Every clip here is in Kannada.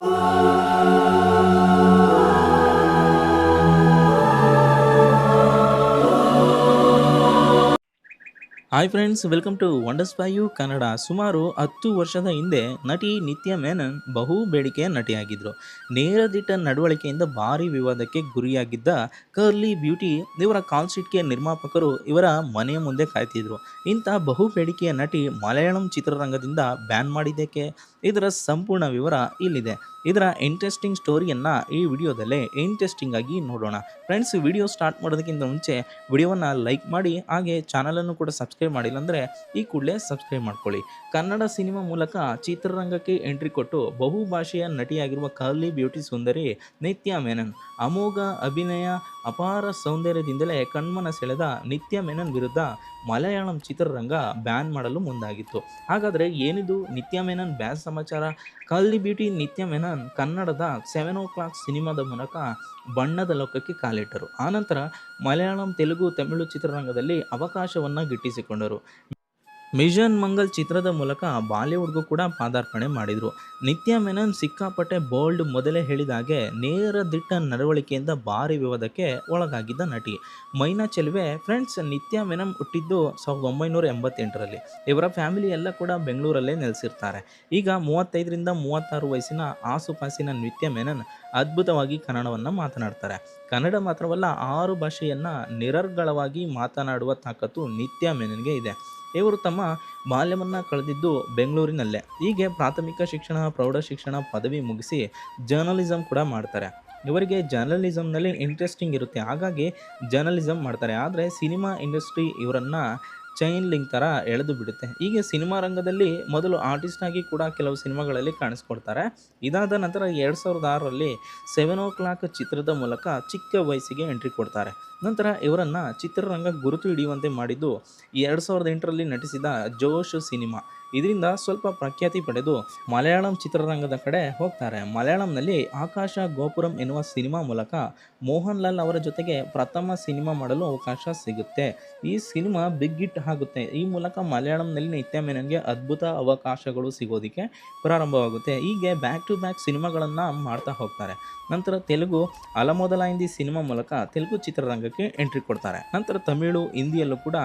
Oh. Hi friends welcome to wonders by you Kannada ಸುಮಾರು ಹತ್ತು ವರ್ಷದ ಹಿಂದೆ ನಟಿ ನಿತ್ಯ ಮೆನನ್ ಬಹು ಬೇಡಿಕೆಯ ನಟಿಯಾಗಿದ್ದರು ನೇರದಿಟ್ಟ ನಡವಳಿಕೆಯಿಂದ ಭಾರಿ ವಿವಾದಕ್ಕೆ ಗುರಿಯಾಗಿದ್ದ ಕರ್ಲಿ ಬ್ಯೂಟಿ ಇವರ ಕಾಲ್ ಶೀಟ್ಗೆ ನಿರ್ಮಾಪಕರು ಇವರ ಮನೆಯ ಮುಂದೆ ಕಾಯ್ತಿದ್ರು. ಇಂಥ ಬಹು ಬೇಡಿಕೆಯ ನಟಿ ಮಲಯಾಳಂ ಚಿತ್ರರಂಗದಿಂದ ಬ್ಯಾನ್ ಮಾಡಿದ್ದಕ್ಕೆ ಇದರ ಸಂಪೂರ್ಣ ವಿವರ ಇಲ್ಲಿದೆ. ಇದರ ಇಂಟ್ರೆಸ್ಟಿಂಗ್ ಸ್ಟೋರಿಯನ್ನು ಈ ವಿಡಿಯೋದಲ್ಲೇ ಇಂಟ್ರೆಸ್ಟಿಂಗ್ ಆಗಿ ನೋಡೋಣ. ಫ್ರೆಂಡ್ಸ್ ವಿಡಿಯೋ ಸ್ಟಾರ್ಟ್ ಮಾಡೋದಕ್ಕಿಂತ ಮುಂಚೆ ವಿಡಿಯೋವನ್ನು ಲೈಕ್ ಮಾಡಿ, ಹಾಗೆ ಚಾನಲನ್ನು ಕೂಡ ಸಬ್ಸ್ಕ್ರೈಬ್ ಮಾಡಿಲ್ಲ ಅಂದರೆ ಈ ಕೂಡಲೇ ಸಬ್ಸ್ಕ್ರೈಬ್ ಮಾಡ್ಕೊಳ್ಳಿ. ಕನ್ನಡ ಸಿನಿಮಾ ಮೂಲಕ ಚಿತ್ರರಂಗಕ್ಕೆ ಎಂಟ್ರಿ ಕೊಟ್ಟು ಬಹುಭಾಷೆಯ ನಟಿಯಾಗಿರುವ ಕರ್ಲಿ ಬ್ಯೂಟಿ ಸುಂದರಿ ನಿತ್ಯ ಮೆನನ್, ಅಮೋಘ ಅಭಿನಯ ಅಪಾರ ಸೌಂದರ್ಯದಿಂದಲೇ ಕಣ್ಮನ ಸೆಳೆದ ನಿತ್ಯ ಮೆನನ್ ವಿರುದ್ಧ ಮಲಯಾಳಂ ಚಿತ್ರರಂಗ ಬ್ಯಾನ್ ಮಾಡಲು ಮುಂದಾಗಿತ್ತು. ಹಾಗಾದರೆ ಏನಿದು ನಿತ್ಯ ಮೆನನ್ ಬ್ಯಾನ್ ಸಮಾಚಾರ? ಕಲ್ಲಿ ಬ್ಯೂಟಿ ನಿತ್ಯ ಮೆನನ್ ಕನ್ನಡದ ಸೆವೆನ್ ಓ ಕ್ಲಾಕ್ ಸಿನಿಮಾದ ಮೂಲಕ ಬಣ್ಣದ ಲೋಕಕ್ಕೆ ಕಾಲಿಟ್ಟರು. ಆನಂತರ ಮಲಯಾಳಂ ತೆಲುಗು ತಮಿಳು ಚಿತ್ರರಂಗದಲ್ಲಿ ಅವಕಾಶವನ್ನು ಗಿಟ್ಟಿಸಿಕೊಂಡರು. ಮಿಷನ್ ಮಂಗಲ್ ಚಿತ್ರದ ಮೂಲಕ ಬಾಲಿವುಡ್ಗೂ ಕೂಡ ಪಾದಾರ್ಪಣೆ ಮಾಡಿದರು. ನಿತ್ಯ ಮೆನನ್ ಸಿಕ್ಕಾಪಟ್ಟೆ ಬೋಲ್ಡ್ ಮೊದಲೇ ಹೇಳಿದಾಗೆ ನೇರ ದಿಟ್ಟ ನಡವಳಿಕೆಯಿಂದ ಭಾರಿ ವಿವಾದಕ್ಕೆ ಒಳಗಾಗಿದ್ದ ನಟಿ. ಮೈನಾ ಚೆಲುವೆ ಫ್ರೆಂಡ್ಸ್ ನಿತ್ಯ ಮೆನನ್ ಹುಟ್ಟಿದ್ದು ಸಾವಿರದ ಒಂಬೈನೂರ ಎಂಬತ್ತೆಂಟರಲ್ಲಿ. ಇವರ ಫ್ಯಾಮಿಲಿ ಎಲ್ಲ ಕೂಡ ಬೆಂಗಳೂರಲ್ಲೇ ನೆಲೆಸಿರ್ತಾರೆ. ಈಗ ಮೂವತ್ತೈದರಿಂದ ಮೂವತ್ತಾರು ವಯಸ್ಸಿನ ಆಸುಪಾಸಿನ ನಿತ್ಯ ಮೆನನ್ ಅದ್ಭುತವಾಗಿ ಕನ್ನಡವನ್ನು ಮಾತನಾಡ್ತಾರೆ. ಕನ್ನಡ ಮಾತ್ರವಲ್ಲ, ಆರು ಭಾಷೆಯನ್ನು ನಿರರ್ಗಳವಾಗಿ ಮಾತನಾಡುವ ತಾಕತ್ತು ನಿತ್ಯ ಮೆನನ್ಗೆ ಇದೆ. ಇವರು ತಮ್ಮ ಬಾಲ್ಯವನ್ನು ಕಳೆದಿದ್ದು ಬೆಂಗಳೂರಿನಲ್ಲೇ. ಹೀಗೆ ಪ್ರಾಥಮಿಕ ಶಿಕ್ಷಣ, ಪ್ರೌಢ ಶಿಕ್ಷಣ ಪದವಿ ಮುಗಿಸಿ ಜರ್ನಲಿಸಮ್ ಕೂಡ ಮಾಡ್ತಾರೆ. ಇವರಿಗೆ ಜರ್ನಲಿಸಮ್ನಲ್ಲಿ ಇಂಟ್ರೆಸ್ಟಿಂಗ್ ಇರುತ್ತೆ. ಹಾಗಾಗಿ ಜರ್ನಲಿಸಮ್ ಮಾಡ್ತಾರೆ. ಆದರೆ ಸಿನಿಮಾ ಇಂಡಸ್ಟ್ರಿ ಇವರನ್ನು ಚೈನ್ ಲಿಂಕ್ ಥರ ಎಳೆದು ಬಿಡುತ್ತೆ. ಹೀಗೆ ಸಿನಿಮಾ ರಂಗದಲ್ಲಿ ಮೊದಲು ಆರ್ಟಿಸ್ಟ್ ಆಗಿ ಕೂಡ ಕೆಲವು ಸಿನಿಮಾಗಳಲ್ಲಿ ಕಾಣಿಸ್ಕೊಡ್ತಾರೆ. ಇದಾದ ನಂತರ ಎರಡು ಸಾವಿರದ ಆರರಲ್ಲಿ ಸೆವೆನ್ ಓ ಕ್ಲಾಕ್ ಚಿತ್ರದ ಮೂಲಕ ಚಿಕ್ಕ ವಯಸ್ಸಿಗೆ ಎಂಟ್ರಿ ಕೊಡ್ತಾರೆ. ನಂತರ ಇವರನ್ನು ಚಿತ್ರರಂಗ ಗುರುತು ಹಿಡಿಯುವಂತೆ ಮಾಡಿದ್ದು ಎರಡು ಸಾವಿರದ ಎಂಟರಲ್ಲಿ ನಟಿಸಿದ ಜೋಶ್ ಸಿನಿಮಾ. ಇದರಿಂದ ಸ್ವಲ್ಪ ಪ್ರಖ್ಯಾತಿ ಪಡೆದು ಮಲಯಾಳಂ ಚಿತ್ರರಂಗದ ಕಡೆ ಹೋಗ್ತಾರೆ. ಮಲಯಾಳಂನಲ್ಲಿ ಆಕಾಶ ಗೋಪುರಂ ಎನ್ನುವ ಸಿನಿಮಾ ಮೂಲಕ ಮೋಹನ್ ಲಾಲ್ ಅವರ ಜೊತೆಗೆ ಪ್ರಥಮ ಸಿನಿಮಾ ಮಾಡಲು ಅವಕಾಶ ಸಿಗುತ್ತೆ. ಈ ಸಿನಿಮಾ ಬಿಗ್ ಹಿಟ್ ಆಗುತ್ತೆ. ಈ ಮೂಲಕ ಮಲಯಾಳಂನಲ್ಲಿ ನಿತ್ಯ ಮೆನನ್ಗೆ ಅದ್ಭುತ ಅವಕಾಶಗಳು ಸಿಗೋದಕ್ಕೆ ಪ್ರಾರಂಭವಾಗುತ್ತೆ. ಹೀಗೆ ಬ್ಯಾಕ್ ಟು ಬ್ಯಾಕ್ ಸಿನಿಮಾಗಳನ್ನು ಮಾಡ್ತಾ ಹೋಗ್ತಾರೆ. ನಂತರ ತೆಲುಗು ಅಲಮೊದಲ ಹಿಂದಿ ಸಿನಿಮಾ ಮೂಲಕ ತೆಲುಗು ಚಿತ್ರರಂಗಕ್ಕೆ ಎಂಟ್ರಿ ಕೊಡ್ತಾರೆ. ನಂತರ ತಮಿಳು ಹಿಂದಿಯಲ್ಲೂ ಕೂಡ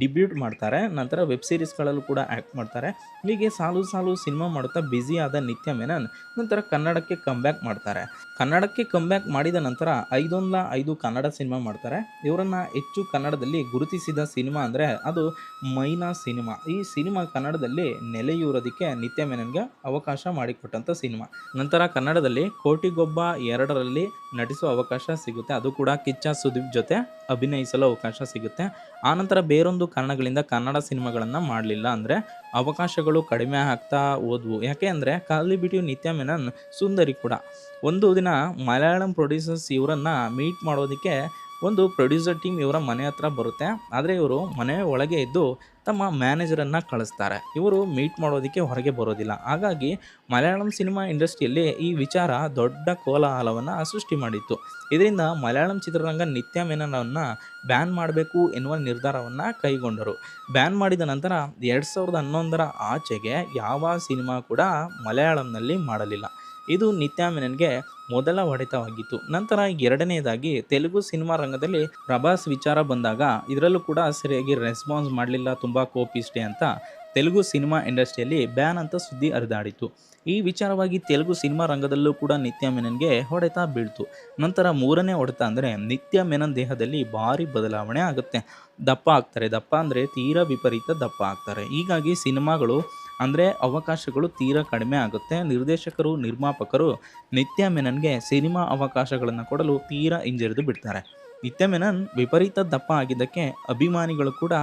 ಡಿಬ್ಯೂಟ್ ಮಾಡ್ತಾರೆ. ನಂತರ ವೆಬ್ ಸೀರೀಸ್ಗಳಲ್ಲೂ ಕೂಡ ಆ್ಯಕ್ಟ್ ಮಾಡ್ತಾರೆ. ಹೀಗೆ ಸಾಲು ಸಾಲು ಸಿನಿಮಾ ಮಾಡುತ್ತಾ ಬ್ಯುಸಿ ಆದ ನಿತ್ಯ ಮೆನನ್ ನಂತರ ಕನ್ನಡಕ್ಕೆ ಕಮ್ಬ್ಯಾಕ್ ಮಾಡ್ತಾರೆ. ಕನ್ನಡಕ್ಕೆ ಕಮ್ಬ್ಯಾಕ್ ಮಾಡಿದ ನಂತರ ಐದೊಂದ ಐದು ಕನ್ನಡ ಸಿನಿಮಾ ಮಾಡ್ತಾರೆ. ಇವರನ್ನು ಹೆಚ್ಚು ಕನ್ನಡದಲ್ಲಿ ಗುರುತಿಸಿದ ಸಿನಿಮಾ ಅಂದರೆ ಅದು ಮೈನಾ ಸಿನಿಮಾ. ಈ ಸಿನಿಮಾ ಕನ್ನಡದಲ್ಲಿ ನೆಲೆಯೂರೋದಕ್ಕೆ ನಿತ್ಯ ಮೆನನ್ಗೆ ಅವಕಾಶ ಮಾಡಿಕೊಟ್ಟಂಥ ಸಿನಿಮಾ. ನಂತರ ಕನ್ನಡದಲ್ಲಿ ಕೋಟಿಗೊಬ್ಬ ಎರಡರಲ್ಲಿ ನಟಿಸುವ ಅವಕಾಶ ಸಿಗುತ್ತೆ. ಅದು ಕೂಡ ಕಿಚ್ಚ ಸುದೀಪ್ ಜೊತೆ ಅಭಿನಯಿಸಲು ಅವಕಾಶ ಸಿಗುತ್ತೆ. ಆನಂತರ ಬೇರೊಂದು ಕಾರಣಗಳಿಂದ ಕನ್ನಡ ಸಿನಿಮಾಗಳನ್ನು ಮಾಡಲಿಲ್ಲ ಅಂದರೆ ಅವಕಾಶಗಳು ಕಡಿಮೆ ಆಗ್ತಾ ಹೋದ್ವು. ಯಾಕೆ ಅಂದರೆ ಕಾಲಿ ಬಿಟ್ಟು ನಿತ್ಯ ಮೆನನ್ ಸುಂದರಿ ಕೂಡ. ಒಂದು ದಿನ ಮಲಯಾಳಂ ಪ್ರೊಡ್ಯೂಸರ್ಸ್ ಇವರನ್ನು ಮೀಟ್ ಮಾಡೋದಕ್ಕೆ ಒಂದು ಪ್ರೊಡ್ಯೂಸರ್ ಟೀಮ್ ಇವರ ಮನೆ ಹತ್ರ ಬರುತ್ತೆ. ಆದರೆ ಇವರು ಮನೆ ಒಳಗೆ ಇದ್ದು ತಮ್ಮ ಮ್ಯಾನೇಜರನ್ನು ಕಳಿಸ್ತಾರೆ. ಇವರು ಮೀಟ್ ಮಾಡೋದಕ್ಕೆ ಹೊರಗೆ ಬರೋದಿಲ್ಲ. ಹಾಗಾಗಿ ಮಲಯಾಳಂ ಸಿನಿಮಾ ಇಂಡಸ್ಟ್ರಿಯಲ್ಲಿ ಈ ವಿಚಾರ ದೊಡ್ಡ ಕೋಲಾಹಲವನ್ನು ಸೃಷ್ಟಿ ಮಾಡಿತ್ತು. ಇದರಿಂದ ಮಲಯಾಳಂ ಚಿತ್ರರಂಗ ನಿತ್ಯ ಮೆನನವನ್ನು ಬ್ಯಾನ್ ಮಾಡಬೇಕು ಎನ್ನುವ ನಿರ್ಧಾರವನ್ನು ಕೈಗೊಂಡರು. ಬ್ಯಾನ್ ಮಾಡಿದ ನಂತರ ಎರಡು ಸಾವಿರದ ಹನ್ನೊಂದರ ಆಚೆಗೆ ಯಾವ ಸಿನಿಮಾ ಕೂಡ ಮಲಯಾಳಂನಲ್ಲಿ ಮಾಡಲಿಲ್ಲ. ಇದು ನಿತ್ಯಾಮೆನನ್ಗೆ ಮೊದಲ ಹೊಡೆತವಾಗಿತ್ತು. ನಂತರ ಎರಡನೇದಾಗಿ ತೆಲುಗು ಸಿನಿಮಾ ರಂಗದಲ್ಲಿ ಪ್ರಭಾಸ್ ವಿಚಾರ ಬಂದಾಗ ಇದರಲ್ಲೂ ಕೂಡ ಸರಿಯಾಗಿ ರೆಸ್ಪಾನ್ಸ್ ಮಾಡಲಿಲ್ಲ, ತುಂಬ ಕೋಪಿಸ್ಟೆ ಅಂತ ತೆಲುಗು ಸಿನಿಮಾ ಇಂಡಸ್ಟ್ರಿಯಲ್ಲಿ ಬ್ಯಾನ್ ಅಂತ ಸುದ್ದಿ ಹರಿದಾಡಿತು ಈ ವಿಚಾರವಾಗಿ ತೆಲುಗು ಸಿನಿಮಾ ರಂಗದಲ್ಲೂ ಕೂಡ ನಿತ್ಯ ಮೆನನ್ಗೆ ಹೊಡೆತ ಬೀಳ್ತು. ನಂತರ ಮೂರನೇ ಹೊಡೆತ ಅಂದರೆ ನಿತ್ಯ ಮೆನನ್ ದೇಹದಲ್ಲಿ ಭಾರಿ ಬದಲಾವಣೆ ಆಗುತ್ತೆ. ದಪ್ಪ ಆಗ್ತಾರೆ. ದಪ್ಪ ಅಂದರೆ ತೀರಾ ವಿಪರೀತ ದಪ್ಪ ಆಗ್ತಾರೆ. ಹೀಗಾಗಿ ಸಿನಿಮಾಗಳು ಅಂದರೆ ಅವಕಾಶಗಳು ತೀರಾ ಕಡಿಮೆ ಆಗುತ್ತೆ. ನಿರ್ದೇಶಕರು, ನಿರ್ಮಾಪಕರು ನಿತ್ಯ ಮೆನನ್ಗೆ ಸಿನಿಮಾ ಅವಕಾಶಗಳನ್ನು ಕೊಡಲು ತೀರಾ ಹಿಂಜರಿದು ಬಿಡ್ತಾರೆ. ನಿತ್ಯ ಮೆನನ್ ವಿಪರೀತ ದಪ್ಪ ಆಗಿದ್ದಕ್ಕೆ ಅಭಿಮಾನಿಗಳು ಕೂಡ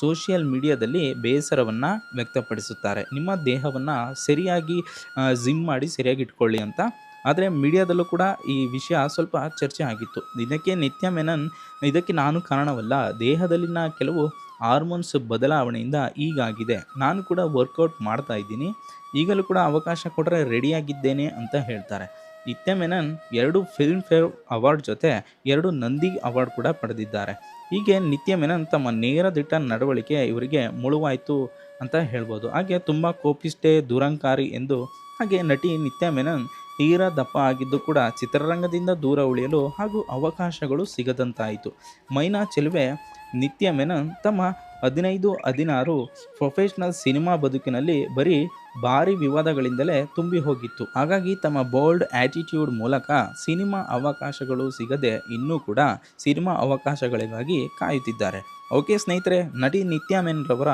ಸೋಷಿಯಲ್ ಮೀಡಿಯಾದಲ್ಲಿ ಬೇಸರವನ್ನು ವ್ಯಕ್ತಪಡಿಸುತ್ತಾರೆ. ನಿಮ್ಮ ದೇಹವನ್ನು ಸರಿಯಾಗಿ ಜಿಮ್ ಮಾಡಿ ಸರಿಯಾಗಿ ಇಟ್ಕೊಳ್ಳಿ ಅಂತ ಆದರೆ ಮೀಡಿಯಾದಲ್ಲೂ ಕೂಡ ಈ ವಿಷಯ ಸ್ವಲ್ಪ ಚರ್ಚೆ ಆಗಿತ್ತು. ಇದಕ್ಕೆ ನಿತ್ಯ ಮೆನನ್, ಇದಕ್ಕೆ ನಾನು ಕಾರಣವಲ್ಲ, ದೇಹದಲ್ಲಿನ ಕೆಲವು ಹಾರ್ಮೋನ್ಸ್ ಬದಲಾವಣೆಯಿಂದ ಈಗಾಗಿದೆ. ನಾನು ಕೂಡ ವರ್ಕೌಟ್ ಮಾಡ್ತಾ ಇದ್ದೀನಿ. ಈಗಲೂ ಕೂಡ ಅವಕಾಶ ಕೊಟ್ಟರೆ ರೆಡಿಯಾಗಿದ್ದೇನೆ ಅಂತ ಹೇಳ್ತಾರೆ. ನಿತ್ಯ ಮೆನನ್ ಎರಡು ಫಿಲ್ಮ್ ಫೇರ್ ಅವಾರ್ಡ್ ಜೊತೆ ಎರಡು ನಂದಿ ಅವಾರ್ಡ್ ಕೂಡ ಪಡೆದಿದ್ದಾರೆ. ಹೀಗೆ ನಿತ್ಯ ಮೆನನ್ ತಮ್ಮ ನೇರ ದಿಟ್ಟ ನಡವಳಿಕೆ ಇವರಿಗೆ ಮುಳುವಾಯಿತು ಅಂತ ಹೇಳ್ಬೋದು. ಹಾಗೆ ತುಂಬ ಕೋಪಿಷ್ಟೆ ದುರಂಕಾರಿ ಎಂದು ಹಾಗೆ ನಟಿ ನಿತ್ಯ ಮೆನನ್ ತೀರಾ ದಪ್ಪ ಆಗಿದ್ದು ಕೂಡ ಚಿತ್ರರಂಗದಿಂದ ದೂರ ಉಳಿಯಲು ಹಾಗೂ ಅವಕಾಶಗಳು ಸಿಗದಂತಾಯಿತು. ಮೈನಾ ಚೆಲುವೆ ನಿತ್ಯ ಮೆನನ್ ತಮ್ಮ ಹದಿನೈದು, ಹದಿನಾರು ಪ್ರೊಫೆಷ್ನಲ್ ಸಿನಿಮಾ ಬದುಕಿನಲ್ಲಿ ಬರೀ ಭಾರಿ ವಿವಾದಗಳಿಂದಲೇ ತುಂಬಿ ಹೋಗಿತ್ತು. ಹಾಗಾಗಿ ತಮ್ಮ ಬೋಲ್ಡ್ ಆ್ಯಟಿಟ್ಯೂಡ್ ಮೂಲಕ ಸಿನಿಮಾ ಅವಕಾಶಗಳು ಸಿಗದೆ ಇನ್ನೂ ಕೂಡ ಸಿನಿಮಾ ಅವಕಾಶಗಳಿಗಾಗಿ ಕಾಯುತ್ತಿದ್ದಾರೆ. ಓಕೆ ಸ್ನೇಹಿತರೆ, ನಟಿ ನಿತ್ಯಾ ಮೆನ್ರವರ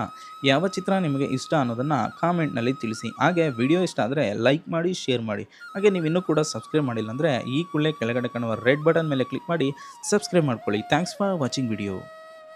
ಯಾವ ಚಿತ್ರ ನಿಮಗೆ ಇಷ್ಟ ಅನ್ನೋದನ್ನು ಕಾಮೆಂಟ್ನಲ್ಲಿ ತಿಳಿಸಿ. ಹಾಗೆ ವಿಡಿಯೋ ಇಷ್ಟ ಆದರೆ ಲೈಕ್ ಮಾಡಿ, ಶೇರ್ ಮಾಡಿ. ಹಾಗೆ ನೀವು ಇನ್ನೂ ಕೂಡ ಸಬ್ಸ್ಕ್ರೈಬ್ ಮಾಡಿಲ್ಲ ಅಂದರೆ ಈ ಕೂಡಲೇ ಕೆಳಗಡೆ ಕಾಣುವ ರೆಡ್ ಬಟನ್ ಮೇಲೆ ಕ್ಲಿಕ್ ಮಾಡಿ ಸಬ್ಸ್ಕ್ರೈಬ್ ಮಾಡ್ಕೊಳ್ಳಿ. Thanks for watching video.